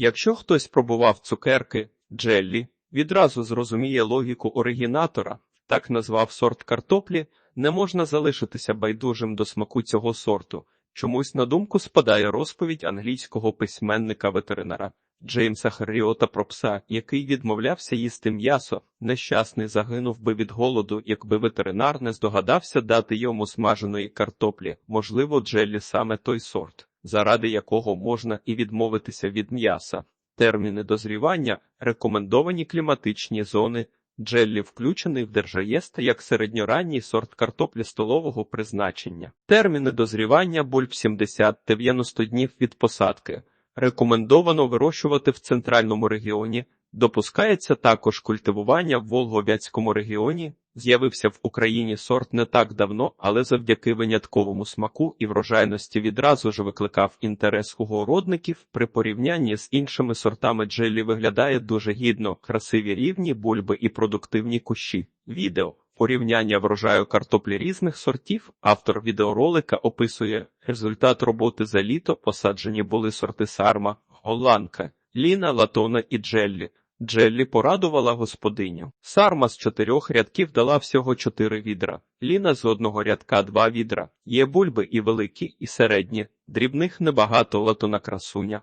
Якщо хтось пробував цукерки, джеллі, відразу зрозуміє логіку оригінатора, так назвав сорт картоплі, не можна залишитися байдужим до смаку цього сорту. Чомусь на думку спадає розповідь англійського письменника-ветеринара Джеймса Харріота про пса, який відмовлявся їсти м'ясо. Нещасний загинув би від голоду, якби ветеринар не здогадався дати йому смаженої картоплі, можливо, джеллі саме той сорт, заради якого можна і відмовитися від м'яса. Терміни дозрівання, рекомендовані кліматичні зони, Джеллі включений в держаєст як середньоранній сорт картоплі столового призначення. Терміни дозрівання бульб 70-90 днів від посадки. Рекомендовано вирощувати в центральному регіоні. Допускається також культивування в Волговецькому регіоні. З'явився в Україні сорт не так давно, але завдяки винятковому смаку і врожайності відразу ж викликав інтерес у городників. При порівнянні з іншими сортами джелі виглядає дуже гідно, красиві рівні бульби і продуктивні кущі. Відео порівняння врожаю картоплі різних сортів. Автор відеоролика описує результат роботи за літо. Посаджені були сорти сарма, голландка, ліна, латона і джеллі. Джеллі порадувала господиню. Сарма з чотирьох рядків дала всього чотири відра. Ліна з одного рядка два відра. Є бульби і великі, і середні. Дрібних небагато латона красуня.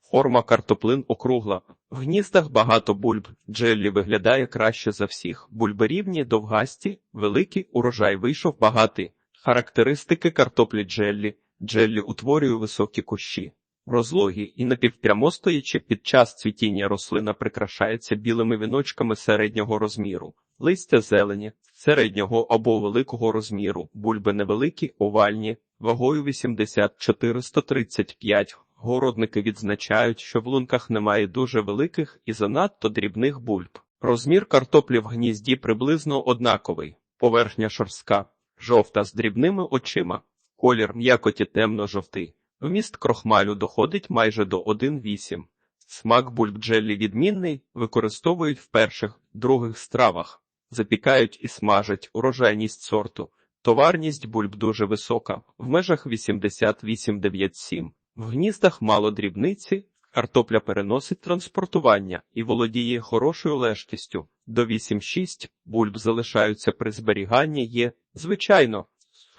Форма картоплин округла. В гніздах багато бульб. Джеллі виглядає краще за всіх. Бульби рівні, довгасті, великий урожай вийшов багатий. Характеристики картоплі джеллі. Джеллі утворює високі кущі. Розлогі і напівпрямостоячи під час цвітіння рослина прикрашається білими віночками середнього розміру, листя зелені, середнього або великого розміру, бульби невеликі, овальні, вагою 80-435. Городники відзначають, що в лунках немає дуже великих і занадто дрібних бульб. Розмір картоплі в гнізді приблизно однаковий, поверхня шорстка, жовта з дрібними очима, колір м'якоті темно-жовтий. Вміст крохмалю доходить майже до 1,8. Смак бульб джеллі відмінний, використовують в перших, других стравах, запікають і смажать урожайність сорту. Товарність бульб дуже висока, в межах 88,97. В гніздах мало дрібниці, картопля переносить транспортування і володіє хорошою лежкістю. До 8,6 бульб залишаються при зберіганні є, звичайно,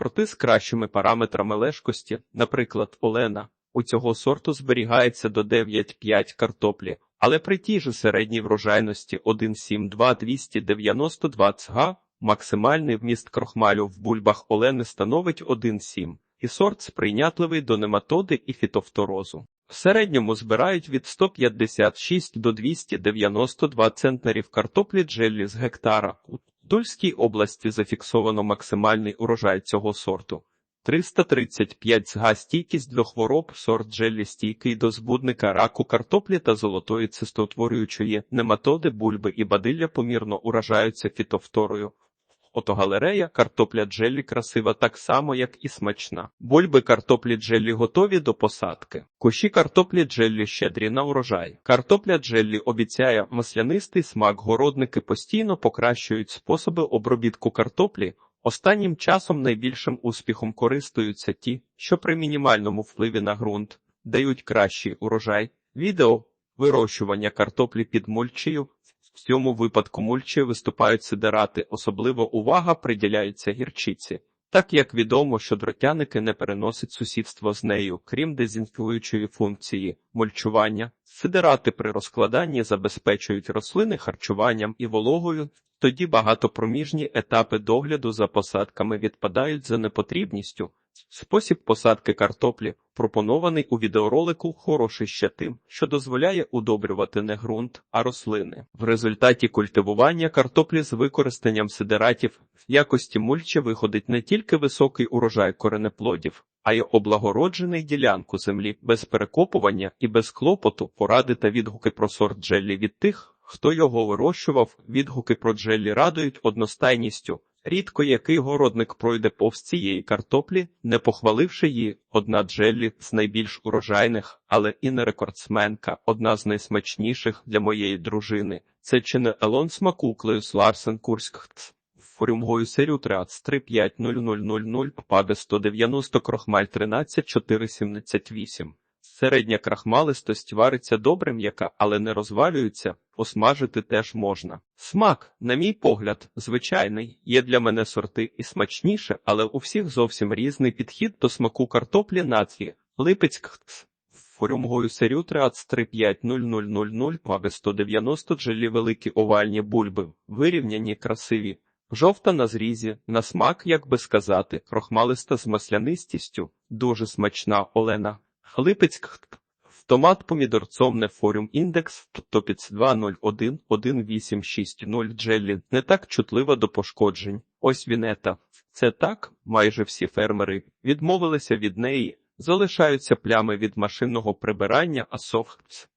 Сорти з кращими параметрами лежкості, наприклад, Олена, у цього сорту зберігається до 9,5 картоплі, але при тій же середній врожайності 1,7-2-292 цга максимальний вміст крохмалю в бульбах Олени становить 1,7, і сорт сприйнятливий до нематоди і фітофторозу. В середньому збирають від 156 до 292 центнерів картоплі джеллі з гектара. Тульській області зафіксовано максимальний урожай цього сорту. 335 зга стійкість до хвороб, сорт джелі стійкий до збудника раку картоплі та золотої цистотворюючої нематоди, бульби і бадилля помірно уражаються фітофторою. Фотогалерея картопля джеллі красива так само, як і смачна. Бульби картоплі джеллі готові до посадки. Кущі картоплі джеллі щедрі на урожай. Картопля джеллі обіцяє маслянистий смак. Городники постійно покращують способи обробітку картоплі. Останнім часом найбільшим успіхом користуються ті, що при мінімальному впливі на ґрунт дають кращий урожай. Відео вирощування картоплі під мульчею в цьому випадку мульчі виступають сидерати, особливо увага приділяється гірчиці. Так як відомо, що дротяники не переносять сусідство з нею, крім дезінфікуючої функції мульчування, сидерати при розкладанні забезпечують рослини харчуванням і вологою, тоді багатопроміжні етапи догляду за посадками відпадають за непотрібністю. Спосіб посадки картоплі, пропонований у відеоролику, хороший ще тим, що дозволяє удобрювати не ґрунт, а рослини. В результаті культивування картоплі з використанням сидератів в якості мульчі виходить не тільки високий урожай коренеплодів, а й облагороджений ділянку землі без перекопування і без клопоту поради та відгуки про сорт джеллі від тих, хто його вирощував, відгуки про джеллі радують одностайністю. Рідко який городник пройде повз цієї картоплі, не похваливши її, одна джеллі з найбільш урожайних, але і не рекордсменка, одна з найсмачніших для моєї дружини. Це чи не Елон смаку Клеюс Ларсен Курськ. Форюмгою серію 3350000 паде 190 крохмаль 13478. Середня крахмалистость вариться добре м'яка, але не розвалюється, посмажити теж можна. Смак, на мій погляд, звичайний, є для мене сорти і смачніше, але у всіх зовсім різний підхід до смаку картоплі нації. Липецьк Форумгою серію 3350000 паги 190 джелі великі овальні бульби, вирівняні, красиві. Жовта на зрізі, на смак, як би сказати, крохмалиста з маслянистістю, дуже смачна Олена. Липецьк Томат помідорцом не форум індекс топіц 201 1860 джеллі не так чутлива до пошкоджень. Ось вінета. Це так, майже всі фермери відмовилися від неї, залишаються плями від машинного прибирання, а софтс.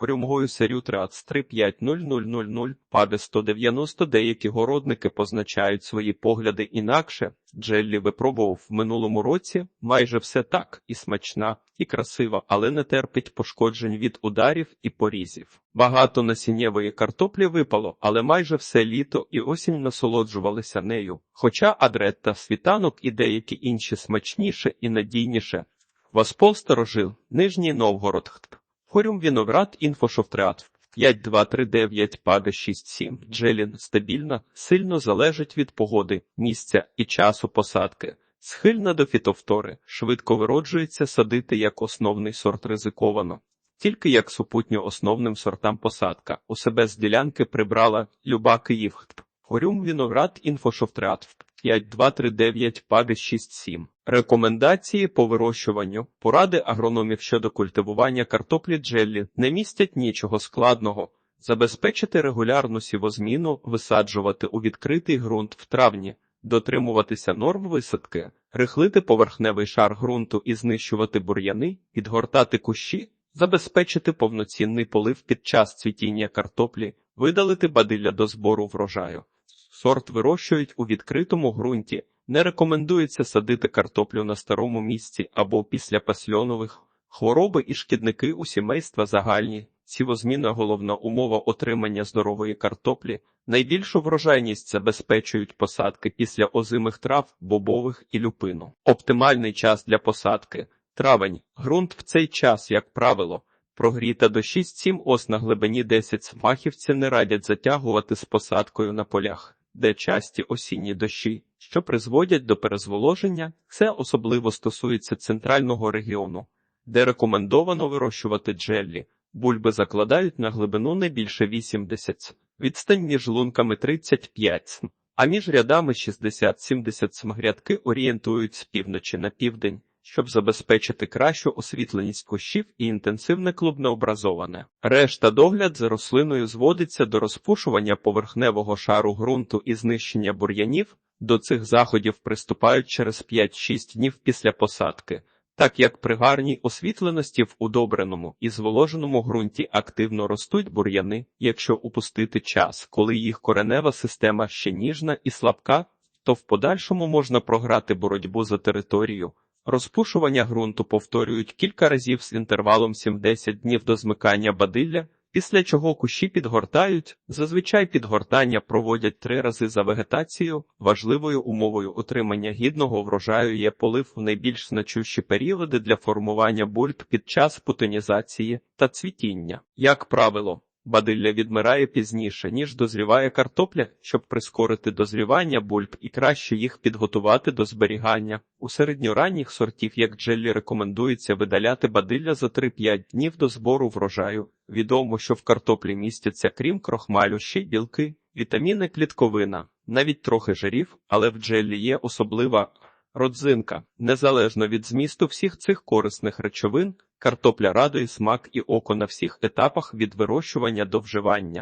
Форумгою серію 3350000 паде 190 деякі городники позначають свої погляди інакше. Джеллі випробував в минулому році майже все так і смачна, і красива, але не терпить пошкоджень від ударів і порізів. Багато насіннєвої картоплі випало, але майже все літо і осінь насолоджувалися нею. Хоча адретта, світанок і деякі інші смачніше і надійніше. Васпол старожил, Нижній Новгород. Хорюм Віноград Інфошофтреат 5239 паде 67 Джелін стабільна, сильно залежить від погоди, місця і часу посадки. Схильна до фітовтори, швидко вироджується садити як основний сорт ризиковано. Тільки як супутню основним сортам посадка. У себе з ділянки прибрала Люба Київ. Хорюм Віноград Інфошофтреат 5239 паде 67 Рекомендації по вирощуванню, поради агрономів щодо культивування картоплі джеллі не містять нічого складного. Забезпечити регулярну сівозміну, висаджувати у відкритий ґрунт в травні, дотримуватися норм висадки, рихлити поверхневий шар ґрунту і знищувати бур'яни, підгортати кущі, забезпечити повноцінний полив під час цвітіння картоплі, видалити бадилля до збору врожаю. Сорт вирощують у відкритому ґрунті. Не рекомендується садити картоплю на старому місці або після пасльонових. Хвороби і шкідники у сімейства загальні. Сівозміна – головна умова отримання здорової картоплі. Найбільшу врожайність забезпечують посадки після озимих трав, бобових і люпину. Оптимальний час для посадки – травень. Ґрунт в цей час, як правило, прогріта до 6-7 ос на глибині 10 смахівці не радять затягувати з посадкою на полях де часті осінні дощі, що призводять до перезволоження, це особливо стосується центрального регіону, де рекомендовано вирощувати джеллі. Бульби закладають на глибину не більше 80 см, відстань між лунками 35 см, а між рядами 60-70 см грядки орієнтують з півночі на південь щоб забезпечити кращу освітленість кущів і інтенсивне клубнообразоване. Решта догляд за рослиною зводиться до розпушування поверхневого шару ґрунту і знищення бур'янів. До цих заходів приступають через 5-6 днів після посадки. Так як при гарній освітленості в удобреному і зволоженому ґрунті активно ростуть бур'яни, якщо упустити час, коли їх коренева система ще ніжна і слабка, то в подальшому можна програти боротьбу за територію, Розпушування ґрунту повторюють кілька разів з інтервалом 7-10 днів до змикання бадилля, після чого кущі підгортають. Зазвичай підгортання проводять три рази за вегетацію. Важливою умовою отримання гідного врожаю є полив в найбільш значущі періоди для формування бульб під час путонізації та цвітіння. Як правило, Бадилля відмирає пізніше, ніж дозріває картопля, щоб прискорити дозрівання бульб і краще їх підготувати до зберігання. У середньоранніх сортів, як джеллі, рекомендується видаляти бадилля за 3-5 днів до збору врожаю. Відомо, що в картоплі містяться, крім крохмалю, ще й білки, вітаміни, клітковина, навіть трохи жирів, але в джеллі є особлива родзинка. Незалежно від змісту всіх цих корисних речовин, картопля радує смак і око на всіх етапах від вирощування до вживання.